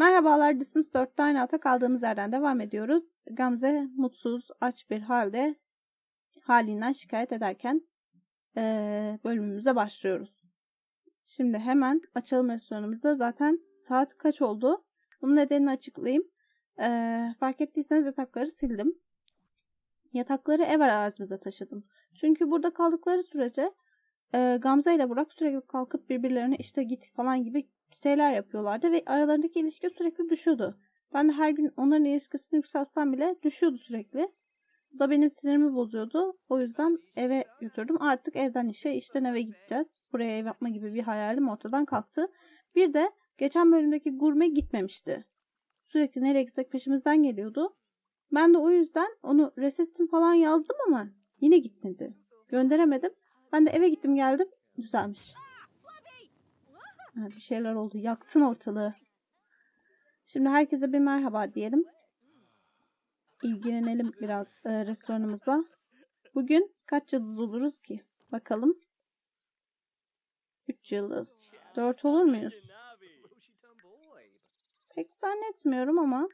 Merhabalar, The Sims 4'te aynı hata kaldığımız yerden devam ediyoruz. Gamze mutsuz, aç bir halde halinden şikayet ederken eee, bölümümüze başlıyoruz. Şimdi hemen açalım restoranımızda. Zaten saat kaç oldu? Bunun nedenini açıklayayım. Eee, fark ettiyseniz yatakları sildim. Yatakları ev arazimize taşıdım. Çünkü burada kaldıkları sürece eee, Gamze ile Burak sürekli kalkıp birbirlerine işte git falan gibi şeyler yapıyorlardı ve aralarındaki ilişki sürekli düşüyordu. Ben de her gün onların ilişkisini yükseltsem bile düşüyordu sürekli. Bu da benim sinirimi bozuyordu. O yüzden eve götürdüm. Artık evden işe, işten eve gideceğiz. Buraya ev yapma gibi bir hayalim ortadan kalktı. Bir de geçen bölümdeki gurme gitmemişti. Sürekli nereye gitsek peşimizden geliyordu. Ben de o yüzden onu resettim falan yazdım ama yine gitmedi. Gönderemedim. Ben de eve gittim geldim. Düzelmiş. Bir şeyler oldu. Yaktın ortalığı. Şimdi herkese bir merhaba diyelim. İlgilenelim biraz e, restoranımızla. Bugün kaç yıldız oluruz ki? Bakalım. 3 yıldız. 4 olur muyuz? Pek zannetmiyorum ama.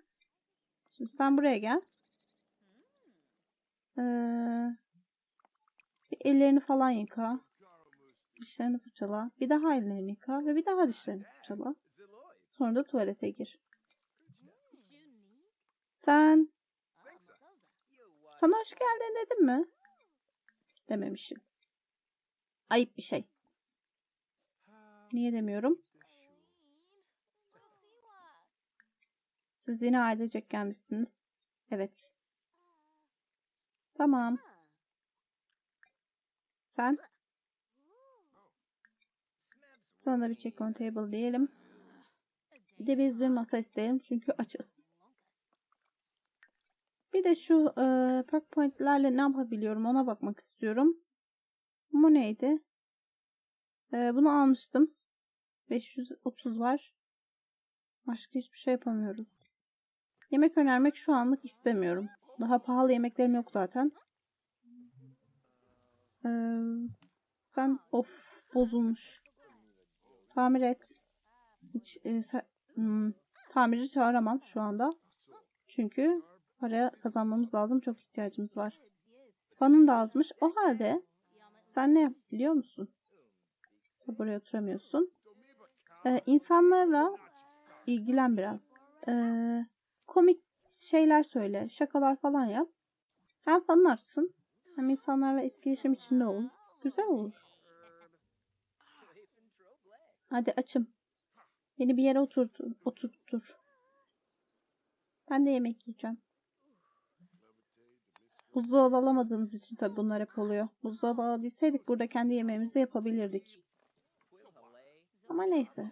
Şimdi sen buraya gel. Ee, bir ellerini falan yıka. Dişlerini fırçala. Bir daha ellerini yıka ve bir daha dişlerini fırçala. Sonra da tuvalete gir. Sen sana hoş geldin dedim mi? Dememişim. Ayıp bir şey. Niye demiyorum? Siz yine ailecek gelmişsiniz. Evet. Tamam. Sen? Sana da bir check on table diyelim. Bir de biz bir masa isteyelim çünkü açız. Bir de şu e, perk pointlerle ne yapabiliyorum ona bakmak istiyorum. Bu neydi? E, bunu almıştım. 530 var. Başka hiçbir şey yapamıyoruz. Yemek önermek şu anlık istemiyorum. Daha pahalı yemeklerim yok zaten. Ee, sen of bozulmuş. Tamir et. Hiç e, hmm, tamirci çağıramam şu anda. Çünkü para kazanmamız lazım. Çok ihtiyacımız var. Fanın da azmış. O halde sen ne biliyor musun? Buraya oturamıyorsun. Ee, insanlarla ilgilen biraz. Ee, komik şeyler söyle. Şakalar falan yap. Hem fanın artsın. Hem insanlarla etkileşim içinde ol. Güzel olur. Hadi açım. Beni bir yere oturtur. Oturtur. Ben de yemek yiyeceğim. Buzdolabı alamadığımız için tabii bunlar hep oluyor. Buzdolabı alabilseydik burada kendi yemeğimizi yapabilirdik. Ama neyse.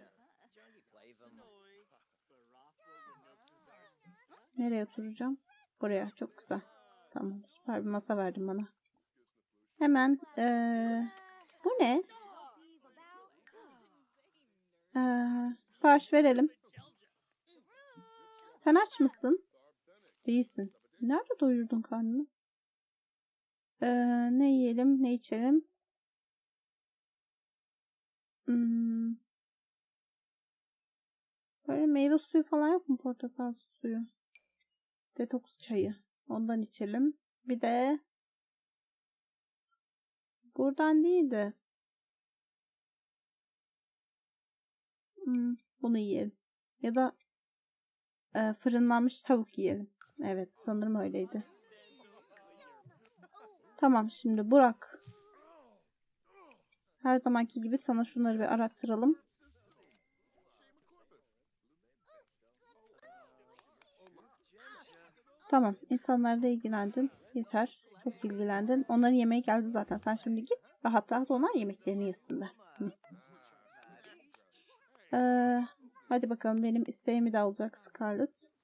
Nereye oturacağım? Buraya. Çok güzel. Tamam. Süper bir masa verdin bana. Hemen eee, bu ne? Eee, sipariş verelim. Sen aç mısın? Değilsin. Nerede doyurdun karnını? Eee, ne yiyelim, ne içelim? Hmm. Böyle meyve suyu falan yok mu? Portakal suyu. Detoks çayı. Ondan içelim. Bir de buradan değil de hmm, bunu yiyelim. Ya da e, fırınlanmış tavuk yiyelim. Evet sanırım öyleydi. Tamam şimdi Burak. Her zamanki gibi sana şunları bir arattıralım. Tamam. insanlarla ilgilendin. Yeter. Çok ilgilendin. Onların yemeği geldi zaten. Sen şimdi git. Rahat rahat onlar yemeklerini yesinler. Ee, hadi bakalım benim isteğimi de alacak Scarlett.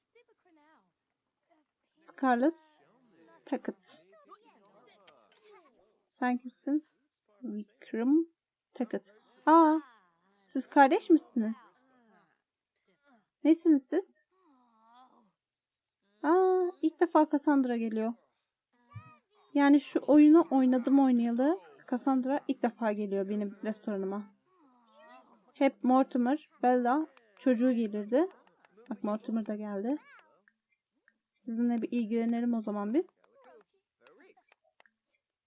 Scarlett Tackett. Sen kimsin? Vikram Tackett. Aa, siz kardeş misiniz? Nesiniz siz? Aa, ilk defa Cassandra geliyor. Yani şu oyunu oynadım oynayalı. Cassandra ilk defa geliyor benim restoranıma. Hep Mortimer, Bella çocuğu gelirdi. Bak Mortimer da geldi. Sizinle bir ilgilenelim o zaman biz.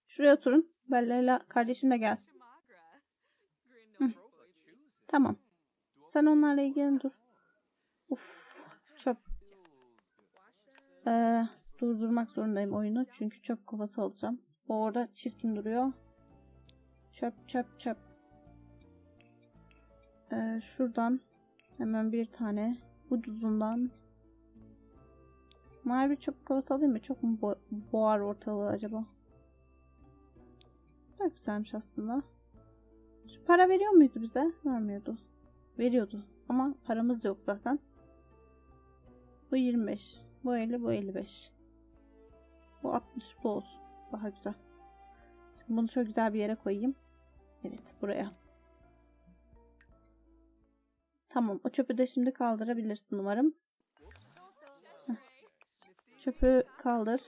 Şuraya oturun. Bella'yla kardeşin de gelsin. Hı. Tamam. Sen onlarla ilgilen dur. Uf, çöp. Ee, durdurmak zorundayım oyunu. Çünkü çöp kovası alacağım. Bu orada çirkin duruyor. Çöp çöp çöp. Ee, şuradan hemen bir tane ucuzundan mavi çöp kovası alayım mı? Çok mu bo- boğar ortalığı acaba? Çok güzelmiş aslında. Şu para veriyor muydu bize? Vermiyordu. Veriyordu. Ama paramız yok zaten. Bu 25. Bu 50, bu 55. Bu 60, bu olsun. Daha güzel. Şimdi bunu şöyle güzel bir yere koyayım. Evet, buraya. Tamam, o çöpü de şimdi kaldırabilirsin umarım. Çöpü kaldır.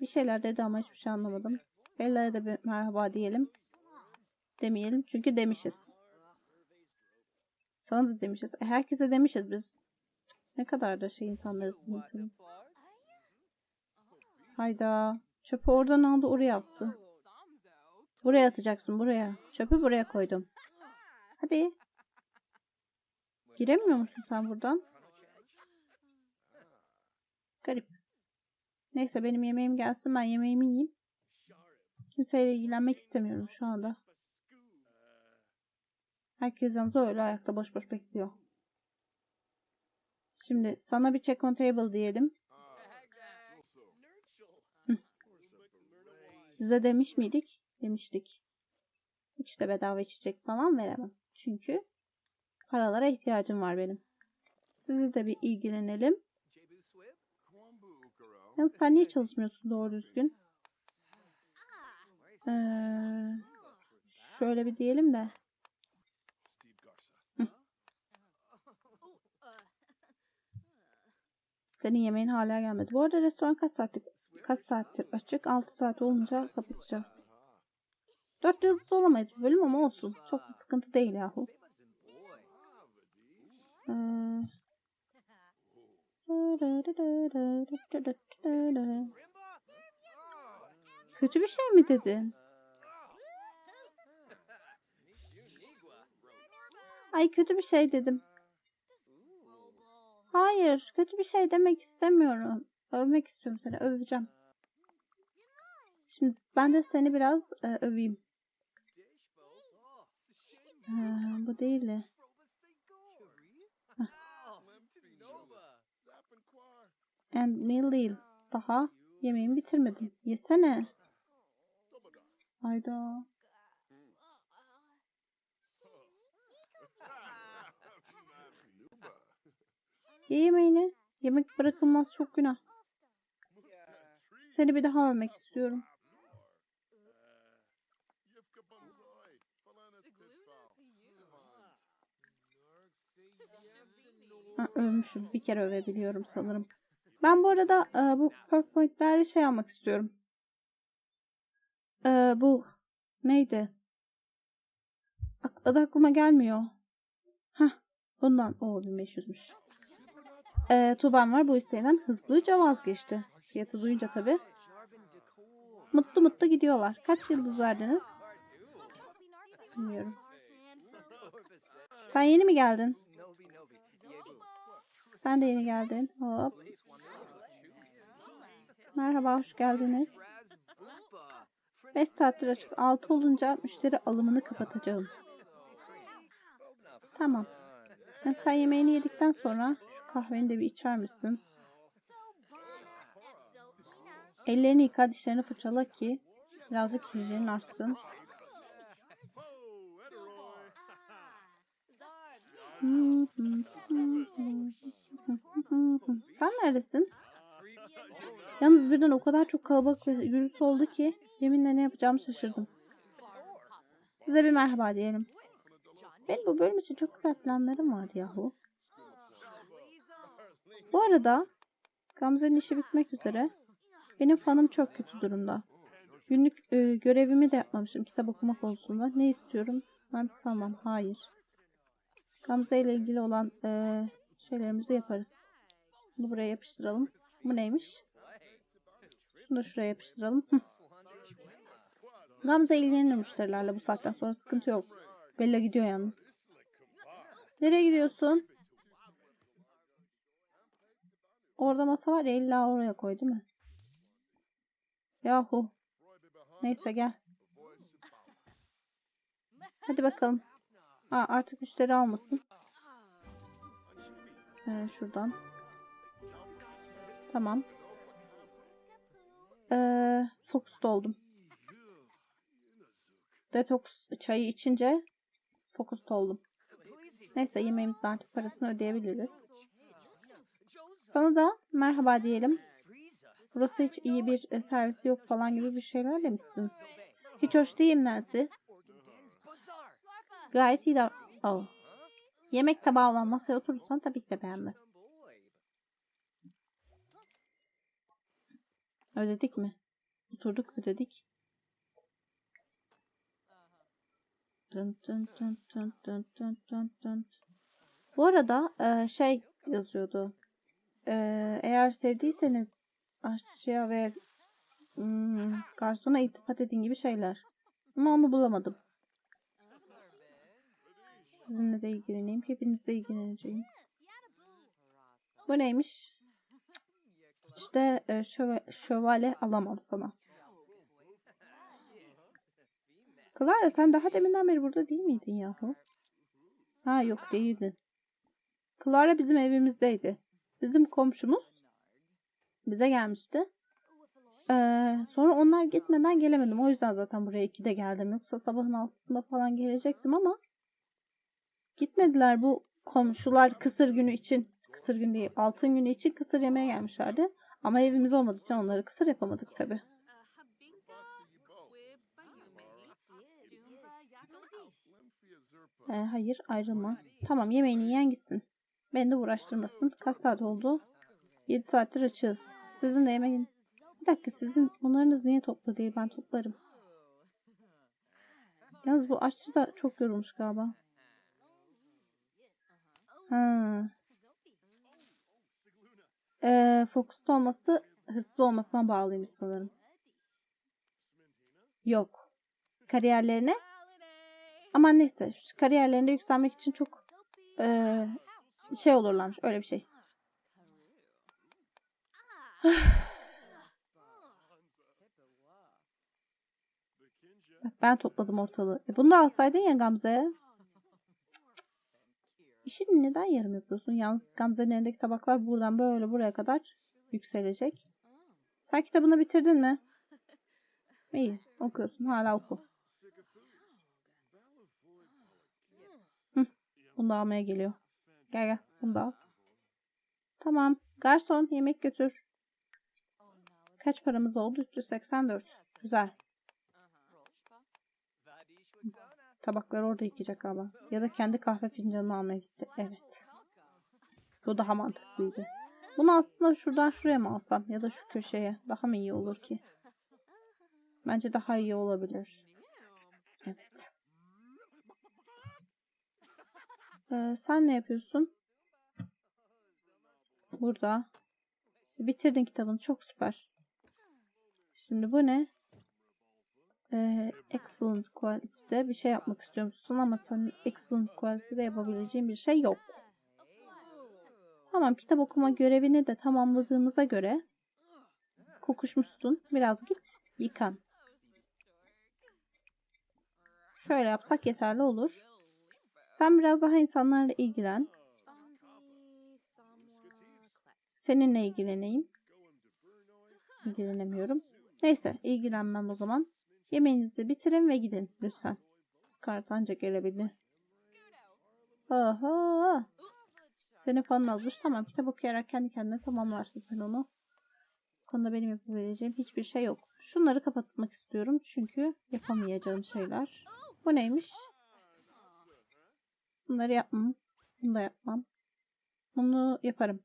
Bir şeyler dedi ama hiçbir şey anlamadım. Bella'ya da bir merhaba diyelim. Demeyelim çünkü demişiz. Sana da demişiz. E, herkese demişiz biz. Ne kadar da şey insanlarız. insanız. Hayda. Çöpü oradan aldı oraya attı. Buraya atacaksın buraya. Çöpü buraya koydum. Hadi. Giremiyor musun sen buradan? Garip. Neyse benim yemeğim gelsin ben yemeğimi yiyeyim. Kimseyle ilgilenmek istemiyorum şu anda. Herkes yalnız öyle ayakta boş boş bekliyor. Şimdi sana bir check on table diyelim. Size demiş miydik? Demiştik. Hiç de bedava içecek falan veremem. Çünkü paralara ihtiyacım var benim. Sizi de bir ilgilenelim. Yalnız sen niye çalışmıyorsun doğru düzgün? Ee, şöyle bir diyelim de. Senin yemeğin hala gelmedi. Bu arada restoran kaç saattir, kaç saattir açık? 6 saat olunca kapatacağız. 4 yıldızlı olamayız bu bölüm ama olsun. Çok da sıkıntı değil yahu. Ee, Kötü bir şey mi dedin? Ay kötü bir şey dedim. Hayır, kötü bir şey demek istemiyorum. Övmek istiyorum seni, öveceğim. Şimdi ben de seni biraz e, öveyim. Ha, bu değil de. And meal. Daha yemeğimi bitirmedim. Yesene. Hayda. Ye yemeğini. Yemek bırakılmaz çok günah. Seni bir daha övmek istiyorum. Ha, övmüşüm. Bir kere övebiliyorum sanırım. Ben bu arada e, bu perk pointlerle şey almak istiyorum. E, bu neydi? Adı aklıma gelmiyor. Hah bundan. O 1500'müş. E, Tuban var bu isteğinden hızlıca vazgeçti. Fiyatı duyunca tabi. Mutlu mutlu gidiyorlar. Kaç yıldız verdiniz? Bilmiyorum. Sen yeni mi geldin? Sen de yeni geldin. Hop. Merhaba, hoş geldiniz. 5 saattir açık. 6 olunca müşteri alımını kapatacağım. Tamam. Yani sen yemeğini yedikten sonra kahveni de bir içer misin? Ellerini yıka, dişlerini fırçala ki birazcık hijyenin artsın. Sen neredesin? Yalnız birden o kadar çok kalabalık ve gürültü oldu ki yeminle ne yapacağımı şaşırdım. Size bir merhaba diyelim. Benim bu bölüm için çok güzel planlarım var yahu. Bu arada Gamze'nin işi bitmek üzere. Benim fanım çok kötü durumda. Günlük e, görevimi de yapmamışım kitap okuma konusunda. Ne istiyorum? Ben sanmam. Hayır. Gamze ile ilgili olan eee, şeylerimizi yaparız. Bunu buraya yapıştıralım. Bu neymiş? Şunu da şuraya yapıştıralım. Gamze ilgilenir müşterilerle bu saatten sonra sıkıntı yok. Bella gidiyor yalnız. Nereye gidiyorsun? Orada masa var ya illa oraya koy değil mi? Yahu. Neyse gel. Hadi bakalım. Aa, artık müşteri almasın. Ee, şuradan. Tamam. Ee, fokus oldum. Detox çayı içince fokus oldum. Neyse yemeğimizin artık parasını ödeyebiliriz. Sana da merhaba diyelim. Burası hiç iyi bir e, servisi yok falan gibi bir şeyler demişsin. Hiç hoş değil Nancy. Gayet iyi de... Oh. Yemek tabağı olan masaya oturursan tabii ki de beğenmez. Ödedik mi? Oturduk ödedik. Dın. Bu arada e, şey yazıyordu. E, eğer sevdiyseniz aşçıya ve hmm, garsona iltifat edin gibi şeyler. Ama onu bulamadım. Sizinle de ilgileneyim. Hepinizle ilgileneceğim. Bu neymiş? İşte e, şöva- şövalye alamam sana. Clara sen daha deminden beri burada değil miydin yahu? Ha yok değildin. Clara bizim evimizdeydi. Bizim komşumuz bize gelmişti. Ee, sonra onlar gitmeden gelemedim. O yüzden zaten buraya 2'de geldim. Yoksa sabahın altısında falan gelecektim ama gitmediler bu komşular kısır günü için. Kısır günü değil, altın günü için kısır yemeye gelmişlerdi. Ama evimiz olmadığı için onları kısır yapamadık tabi. Ee, hayır ayrılma. Tamam yemeğini yiyen gitsin. Beni de uğraştırmasın. Kaç saat oldu? 7 saattir açığız. Sizin de yemeğin... Bir dakika sizin onlarınız niye toplu değil? Ben toplarım. Yalnız bu aşçı da çok yorulmuş galiba. Ha. Ee, fokuslu olması hırsız olmasına bağlıymış sanırım. Yok. Kariyerlerine ama neyse kariyerlerinde yükselmek için çok eee, şey olurlarmış öyle bir şey. Ben topladım ortalığı. E bunu da alsaydın ya Gamze. İşini neden yarım yapıyorsun? Yalnız Gamze'nin elindeki tabaklar buradan böyle buraya kadar yükselecek. Sen kitabını bitirdin mi? İyi okuyorsun hala oku. Hı, bunu da almaya geliyor. Gel gel bunu da al. Tamam. Garson yemek götür. Kaç paramız oldu? 384. Güzel. Tabakları orada yıkayacak galiba. Ya da kendi kahve fincanını almaya gitti. Evet. Bu daha mantıklıydı. Bunu aslında şuradan şuraya mı alsam? Ya da şu köşeye. Daha mı iyi olur ki? Bence daha iyi olabilir. Evet. Ee, sen ne yapıyorsun? Burada. Bitirdin kitabını. Çok süper. Şimdi bu ne? Ee, excellent quality'de bir şey yapmak istiyormuşsun ama senin excellent quality'de yapabileceğin bir şey yok. Tamam kitap okuma görevini de tamamladığımıza göre kokuşmuşsun. Biraz git yıkan. Şöyle yapsak yeterli olur. Sen biraz daha insanlarla ilgilen. Seninle ilgileneyim. İlgilenemiyorum. Neyse ilgilenmem o zaman. Yemeğinizi bitirin ve gidin lütfen. Scarlett anca gelebilir. Aha. Senin fanın azmış. Tamam kitap okuyarak kendi kendine tamamlarsın sen onu. Bu konuda benim yapabileceğim hiçbir şey yok. Şunları kapatmak istiyorum. Çünkü yapamayacağım şeyler. Bu neymiş? Bunları yapmam. Bunu da yapmam. Bunu yaparım.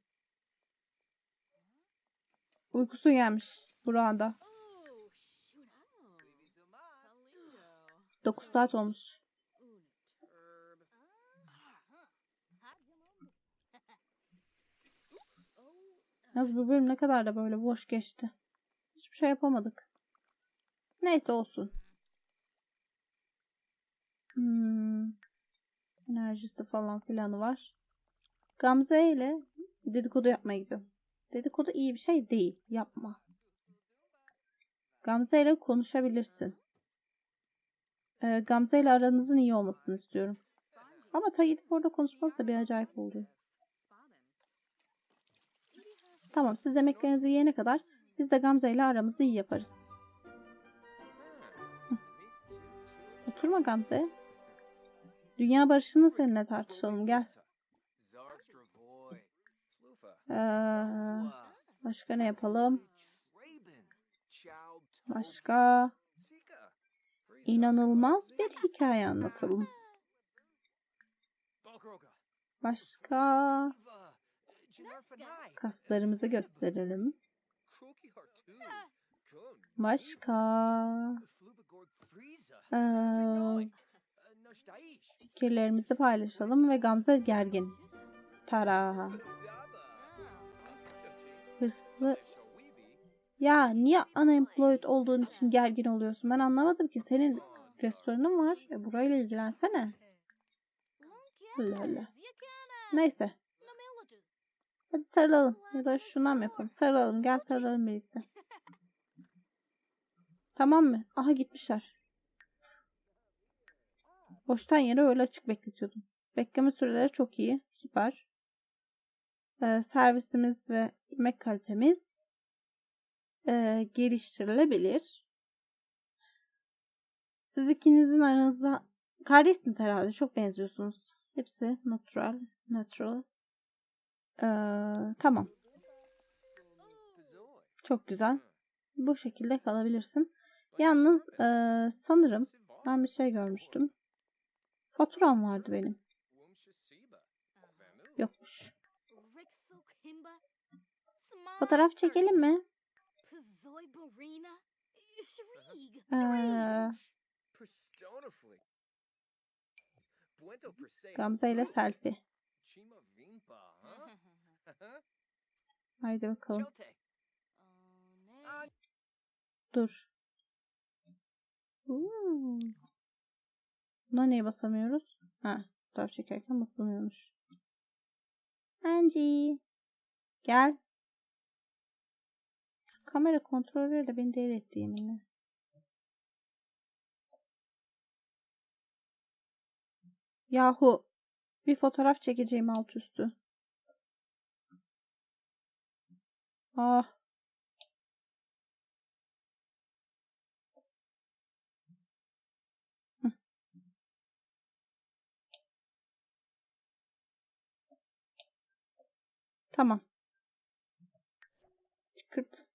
Uykusu gelmiş burada. 9 saat olmuş. Yalnız bu bölüm ne kadar da böyle boş geçti. Hiçbir şey yapamadık. Neyse olsun. Hmm. Enerjisi falan filanı var. Gamze ile dedikodu yapmaya gidiyorum. Dedikodu iyi bir şey değil. Yapma. Gamze ile konuşabilirsin. Ee, Gamze ile aranızın iyi olmasını istiyorum. Ama ta gidip orada konuşmazsa bir acayip oluyor. Tamam siz yemeklerinizi yiyene kadar biz de Gamze ile aramızı iyi yaparız. Oturma Gamze. Dünya barışını seninle tartışalım gel. Ee, başka ne yapalım? Başka inanılmaz bir hikaye anlatalım. Başka kaslarımızı gösterelim. Başka ee, fikirlerimizi paylaşalım ve Gamze gergin. Tara. Hırslı. Ya niye unemployed olduğun için gergin oluyorsun? Ben anlamadım ki. Senin restoranın var. E, burayla ilgilensene. Allah. Neyse. Hadi sarılalım. Ya da şundan mı yapalım? Sarılalım. Gel sarılalım birlikte. Tamam mı? Aha gitmişler. Boştan yere öyle açık bekletiyordum. Bekleme süreleri çok iyi. Süper. Ee, servisimiz ve yemek kalitemiz e, geliştirilebilir. Siz ikinizin aranızda kardeşsiniz herhalde. Çok benziyorsunuz. Hepsi natural. Natural. Ee, tamam. Çok güzel. Bu şekilde kalabilirsin. Yalnız e, sanırım ben bir şey görmüştüm. Faturam vardı benim. Yokmuş. Fotoğraf çekelim mi? Ee, Gamze ile selfie. Haydi bakalım. Dur. Uuu. Buna niye basamıyoruz? Ha, fotoğraf çekerken basılmıyormuş. Angie. Gel. Kamera kontrolörü de beni deli etti yeminle. Yahu. Bir fotoğraf çekeceğim alt üstü. Ah. Tamam. Çıkırt.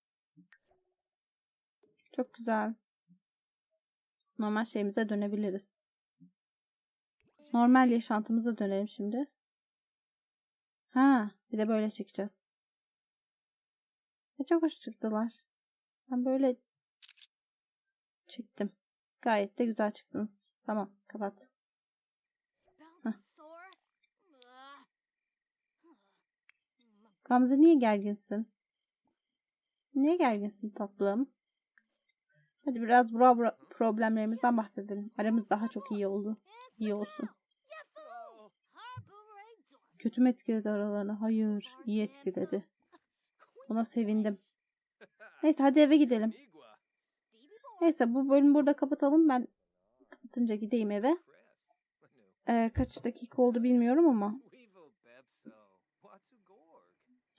Çok güzel. Normal şeyimize dönebiliriz. Normal yaşantımıza dönelim şimdi. Ha, bir de böyle çekeceğiz. Ne çok hoş çıktılar. Ben böyle çektim. Gayet de güzel çıktınız. Tamam, kapat. Heh. Gamze niye gerginsin? Niye gerginsin tatlım? Hadi biraz bura problemlerimizden bahsedelim. Aramız daha çok iyi oldu. İyi olsun. Kötü mü etkiledi aralarını? Hayır, iyi etkiledi. Buna sevindim. Neyse hadi eve gidelim. Neyse bu bölümü burada kapatalım. Ben kapatınca gideyim eve. Ee, kaç dakika oldu bilmiyorum ama.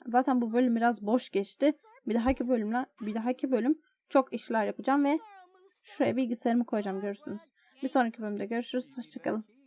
Zaten bu bölüm biraz boş geçti. Bir dahaki bölümler, bir dahaki bölüm çok işler yapacağım ve şuraya bilgisayarımı koyacağım görürsünüz. Bir sonraki bölümde görüşürüz. Hoşçakalın.